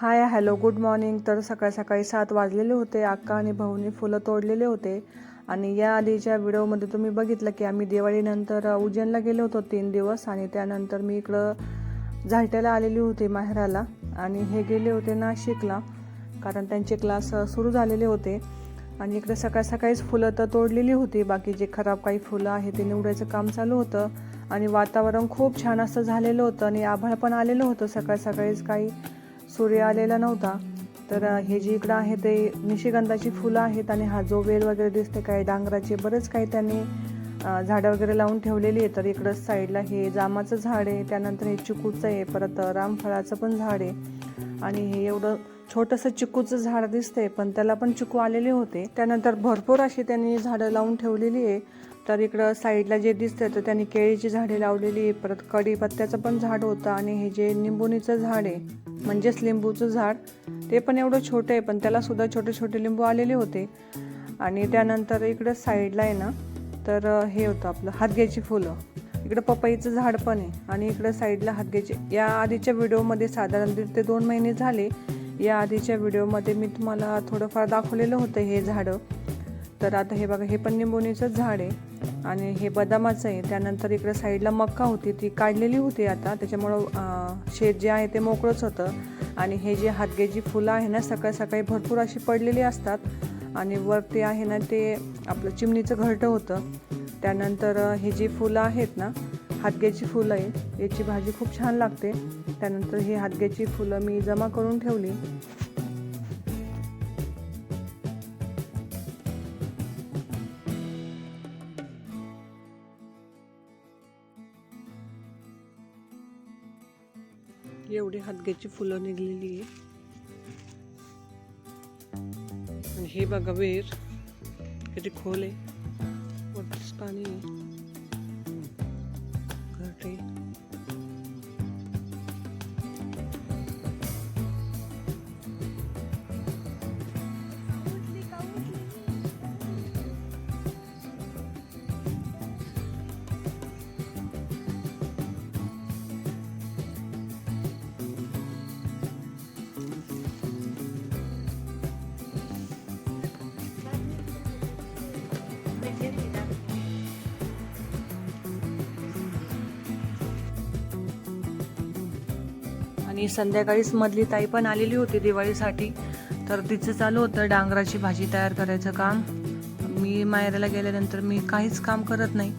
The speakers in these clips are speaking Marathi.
Hi hello good morning. तर सकाळ सकाळी सात वाजलेले होते. अक्का आणि भाऊनी फुलं तोडलेले होते. आणि या आधीच्या व्हिडिओमध्ये तुम्ही बघितलं की आम्ही दिवाळीनंतर उज्जैनला गेलो होतो तीन दिवस. आणि त्यानंतर मी इकडं झायट्याला आलेली होती माहेराला. आणि हे गेले होते नाशिकला कारण त्यांचे क्लास सुरू झालेले होते. आणि इकडे सकाळ सकाळीच फुलं तर तोडलेली होती. बाकी जे खराब काही फुलं आहे ते निवडायचं काम चालू होतं. आणि वातावरण खूप छान असं झालेलं होतं. आणि आभाळ पण आलेलं होतं सकाळ सकाळीच काही. सूर्य आलेला नव्हता. तर हे जे इकडं आहे ते निशिगंधाची फुलं आहेत आणि हा जो वेल वगैरे दिसते काही डांगराचे बरेच काही त्यांनी झाडं वगैरे लावून ठेवलेली आहे तर इकडं साईडला हे जामाचं झाड आहे त्यानंतर हे चिकूचं आहे परत रामफळाचं पण झाड आहे. आणि हे एवढं छोटंसं चिकूचं झाड दिसतंय पण त्याला पण चिकू आलेले होते. त्यानंतर भरपूर अशी त्यांनी झाडं लावून ठेवलेली आहे. तर इकडं साईडला जे दिसतं तर त्यांनी केळीची झाडे लावलेली आहे परत कढीपत्त्याचं पण झाड होतं आणि हे जे निंबुनीचं झाड आहे म्हणजेच लिंबूचं झाड ते पण एवढं छोटं आहे पण त्याला सुद्धा छोटे छोटे लिंबू आलेले होते. आणि त्यानंतर इकडं साईडला आहे ना तर हे होतं आपलं हातग्याची फुलं. इकडं पपईचं झाड पण आहे आणि इकडं साईडला हातग्याचे या आधीच्या व्हिडिओमध्ये साधारण दीड ते दोन महिने झाले. या आधीच्या व्हिडिओमध्ये मी तुम्हाला थोडंफार दाखवलेलं होतं हे झाडं. तर आता हे बघा हे पण निंबोनीचं झाड आहे आणि हे बदामाचं आहे. त्यानंतर इकडे साईडला मक्का होती ती काढलेली होती आता. त्याच्यामुळं शेत जे आहे ते मोकळंच होतं. आणि हे जे हातग्याची फुलं आहे ना सकाळी सकाळी भरपूर अशी पडलेली असतात. आणि वरती आहे ना ते आपलं चिमणीचं घरटं होतं. त्यानंतर हे जी फुलं आहेत ना हातग्याची फुलं आहे याची भाजी खूप छान लागते. त्यानंतर ही हातग्याची फुलं मी जमा करून ठेवली. एवढी हातग्याची फुलं निघलेली आहे. आणि हे बघा वेर किती खोल आहे. वरतीच पाणी आहे आणि संध्याकाळीच मधली ताई पण आलेली होती दिवाळीसाठी. तर तिचं चालू होतं डांगराची भाजी तयार करायचं काम. मी मायराला गेल्यानंतर मी काहीच काम करत नाही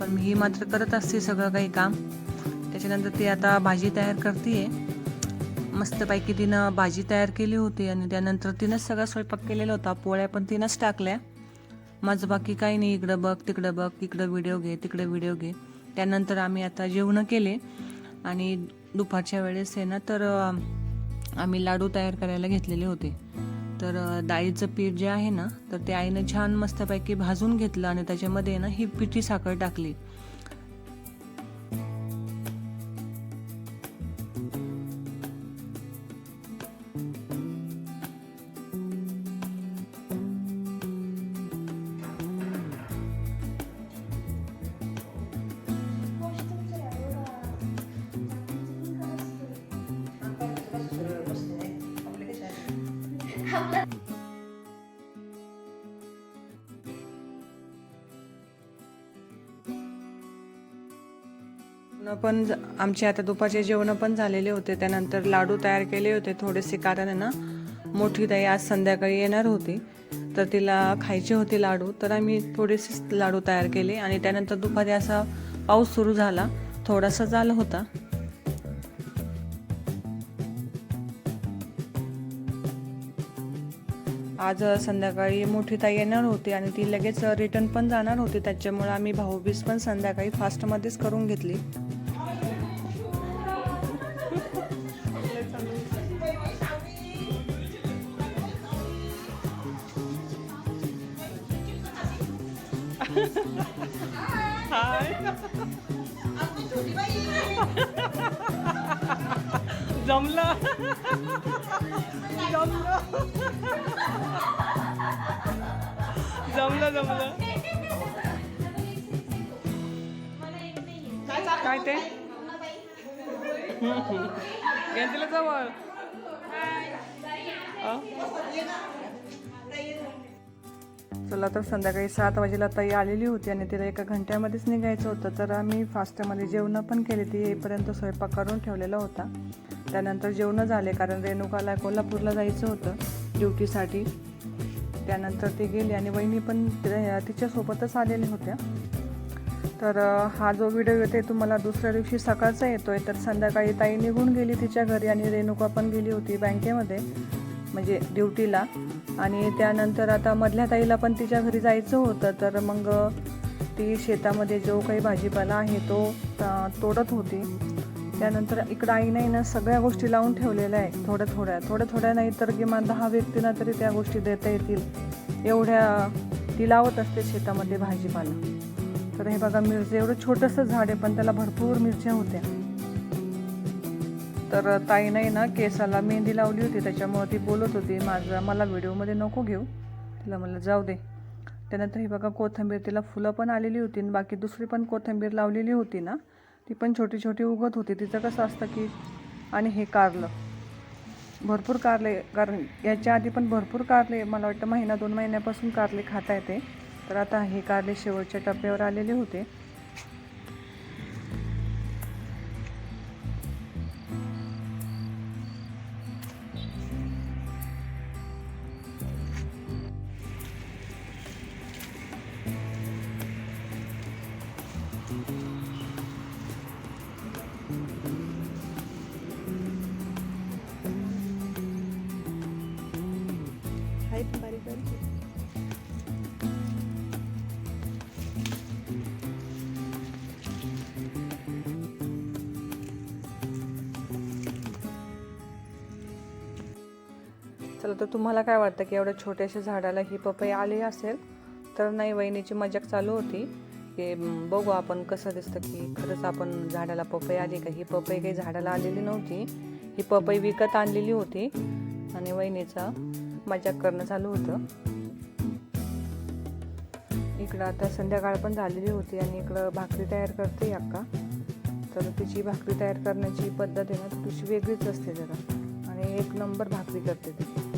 पण मी ही मात्र करत असते सगळं काही काम. त्याच्यानंतर ती आता भाजी तयार करते मस्तपैकी तिनं भाजी तयार केली होती आणि त्यानंतर तिनंच सगळा स्वयंपाक केलेला होता. पोळ्या पण तिनंच टाकल्या. माझं बाकी काही नाही. इकडं बघ तिकडं बघ इकडं व्हिडिओ घे तिकडं व्हिडिओ घे. त्यानंतर आम्ही आता जेवणं केले. आणि दुपारच्या वेळेस आहे ना तर आम्ही लाडू तयार करायला घेतलेले होते. तर डाळीचं पीठ जे आहे ना तर ते आईनं छान मस्तपैकी भाजून घेतलं आणि त्याच्यामध्ये ना ही पिठी साखर टाकली. पण ज- आमचे आता दुपारचे जेवण पण झालेले होते. त्यानंतर लाडू तयार केले होते थोडेसे. कारण ना मोठी ताई आज संध्याकाळी येणार होती. तर तिला खायचे होते लाडू. तर आम्ही थोडेसे लाडू तयार केले. आणि त्यानंतर दुपारी असा पाऊस सुरू झाला. थोडासा झाला होता. आज संध्याकाळी मोठी ताई येणार होती आणि ती लगेच रिटर्न पण जाणार होती. त्याच्यामुळे आम्ही भाऊबीज पण संध्याकाळी फास्टमध्येच करून घेतली. जमलं. जमलं. जमलं जमलं. काय ते? घेतलं जवळ. चला तर संध्याकाळी सात वाजेला ताई आलेली होती आणि तिला एका घंट्यामध्येच निघायचं होतं. तर आम्ही फास्टमध्ये जेवणं पण केली. ती येईपर्यंत स्वयंपाक करून ठेवलेला होता. त्यानंतर जेवणं झाले कारण रेणुकाला कोल्हापूरला जायचं होतं ड्युटीसाठी. त्यानंतर ती गेली आणि वहिनी पण तिच्यासोबतच आलेल्या होत्या. तर हा जो व्हिडिओ येतो तुम्हाला दुसऱ्या दिवशी सकाळचा येतोय. तर संध्याकाळी ताई निघून गेली तिच्या घरी आणि रेणुका पण गेली होती बँकेमध्ये. म्हणजे ड्युटीला. आणि त्यानंतर आता मधल्या ताईला पण तिच्या घरी जायचं होतं तर मग ती शेतामध्ये जो काही भाजीपाला आहे तो तोडत होती. त्यानंतर इकडं आईने ना सगळ्या गोष्टी लावून ठेवलेल्या आहे थोड्या थोड्या. थोड्या थोड्या नाही तर किमान दहा व्यक्तींना तरी त्या गोष्टी देता येतील. एवढ्या ती लावत असते शेतामध्ये भाजीपाला. तर हे बघा मिरची एवढं छोटंसं झाड आहे पण त्याला भरपूर मिरच्या होत्या. तर ताईने ना केसाला मेहंदी लावली होती त्याच्यामुळे ती बोलत होती माझं मला व्हिडिओमध्ये नको घेऊ. तिला म्हणलं जाऊ दे. त्यानंतर ही बघा कोथिंबीर तिला फुलं पण आलेली होती आणि बाकी दुसरी पण कोथिंबीर लावलेली होती ना ती पण छोटी छोटी उगत होती. तिचं कसं असतं की आणि हे कारलं. भरपूर कारले कारण याच्या आधी पण भरपूर कारले मला वाटतं महिना दोन महिन्यापासून कारले खाता येते तर आता हे कारले शेवटच्या टप्प्यावर आलेले होते. चला तर तुम्हाला काय वाटतं की एवढ्या छोट्याशा झाडाला ही पपई आली असेल तर नाही वहिनीची मजाक चालू होती. हे बघू आपण कसं दिसतं की खरंच आपण झाडाला पपई आली का? ही पपई काही झाडाला आलेली नव्हती. ही पपई विकत आणलेली होती आणि वहिनीचा मजाक करणं चालू होतं. इकडं आता संध्याकाळ पण झालेली होती आणि इकडं भाकरी तयार करते अक्का. तर तिची भाकरी तयार करण्याची पद्धत आहे ना ती वेगळीच असते जरा. आणि एक नंबर भाकरी करते ती.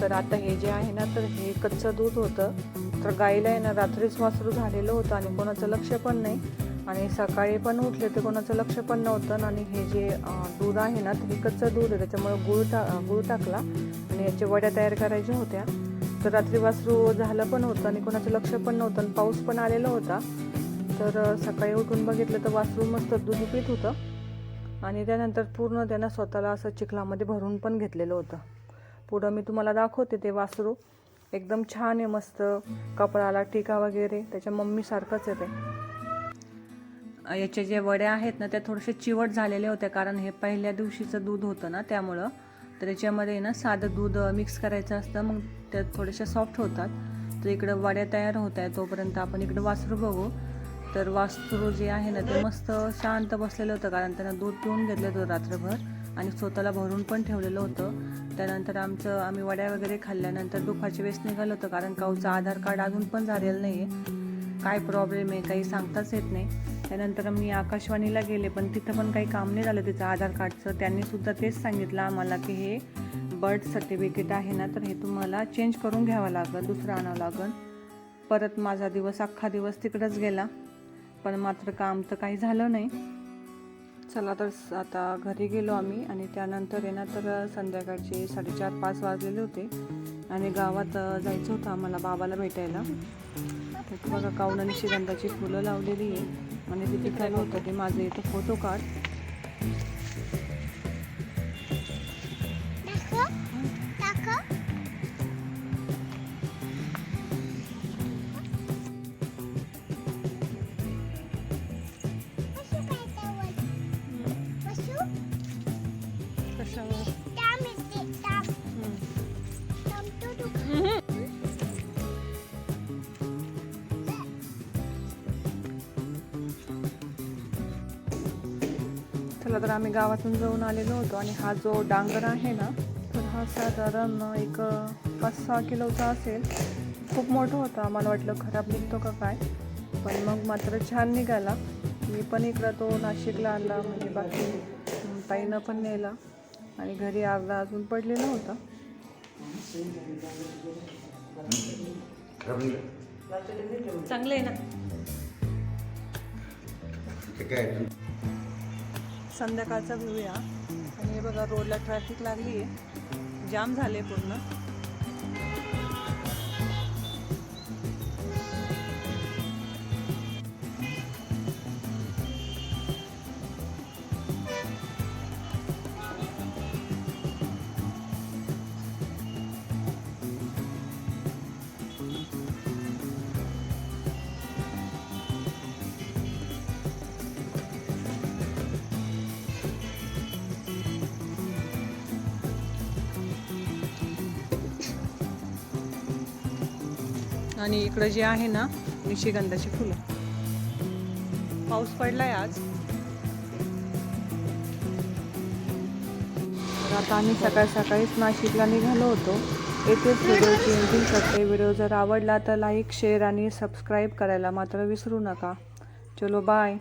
तर आता हे जे आहे ना तर हे कच्चं दूध होतं. तर गाईला आहे ना रात्रीच वासरू झालेलं होतं आणि कोणाचं लक्ष पण नाही. आणि सकाळी पण उठले तर कोणाचं लक्ष पण नव्हतं. आणि हे जे दूध आहे ना तर हे कच्चं दूध आहे. त्याच्यामुळे गुळ टा गुळ टाकला आणि याच्या वड्या तयार करायच्या होत्या. तर रात्री वासरू झालं पण होतं आणि कोणाचं लक्ष पण नव्हतं आणि पाऊस पण आलेला होता. तर सकाळी उठून बघितलं तर वासरू मस्त दूध पीत होतं. आणि त्यानंतर पूर्ण त्यांना स्वतःला असं चिखलामध्ये भरून पण घेतलेलं होतं. पुढं मी तुम्हाला दाखवते ते वासरू. एकदम छान आहे मस्त. कपडाला टिका वगैरे. त्याच्या मम्मीसारखंच आहे ते. याचे जे वड्या आहेत ना त्या थोडेसे चिवट झालेल्या होत्या कारण हे पहिल्या दिवशीचं दूध होतं ना त्यामुळं. तर त्याच्यामध्ये ना साधं दूध मिक्स करायचं असतं मग त्या थोड्याशा सॉफ्ट होतात. तर इकडं वड्या तयार होत आहे तोपर्यंत आपण इकडं वासरू बघू. तर वासरू जे आहे ना ते मस्त शांत बसलेलं होतं कारण त्यांना दूध पिऊन घेतलं होतं रात्रभर. आणि स्वतःला भरून पण ठेवलेलं होतं. त्यानंतर आमचं आम्ही वड्या वगैरे खाल्ल्यानंतर दुपारच्या वेळेस निघालं होतं कारण काऊचं आधार कार्ड अजून पण झालेलं नाही आहे काय प्रॉब्लेम आहे काही सांगताच येत नाही. त्यानंतर मी आकाशवाणीला गेले पण तिथं पण काही काम नाही झालं तिचं आधार कार्डचं. त्यांनीसुद्धा तेच सांगितलं आम्हाला की हे बर्थ सर्टिफिकेट आहे ना तर हे तुम्हाला चेंज करून घ्यावं लागेल दुसरं आणावं लागेल. परत माझा दिवस अख्खा दिवस तिकडंच गेला. पण मात्र काम तर काही झालं नाही. चला तर आता घरी गेलो आम्ही आणि त्यानंतर आहे ना तर संध्याकाळचे साडेचार पाच वाजलेले होते आणि गावात जायचं होतं आम्हाला बाबाला भेटायला. तर बघा काऊन आणि शिगंधाची फुलं लावलेली आहे. आणि तिथे काय होतं ते माझं इथं फोटो काढ. चला तर आम्ही गावातून जाऊन आलेलो होतो आणि हा जो डांगर आहे ना तर हा साधारण एक पाच सहा किलोचा असेल. खूप मोठं होतं आम्हाला वाटलं खराब निघतो का काय? पण मग मात्र छान निघाला. मी पण इकडं तो नाशिकला आणला म्हणजे बाकी ताईनं पण नेला आणि घरी अर्धा अजून पडलेला होता. चांगलं आहे ना? काय? संध्याकाळचा व्ह्यू या आणि हे बघा रोडला ट्रॅफिक लागली आहे जाम झाले पूर्ण. आणि इकडं जे आहे ना निशिगंधाची फुलं. पाऊस पडलाय आज. तर आता आम्ही सकाळ सकाळीच नाशिकला निघालो होतो. येथेच व्हिडिओची एंडिंग करते. व्हिडिओ जर आवडला तर लाईक शेअर आणि सबस्क्राईब करायला मात्र विसरू नका. चलो बाय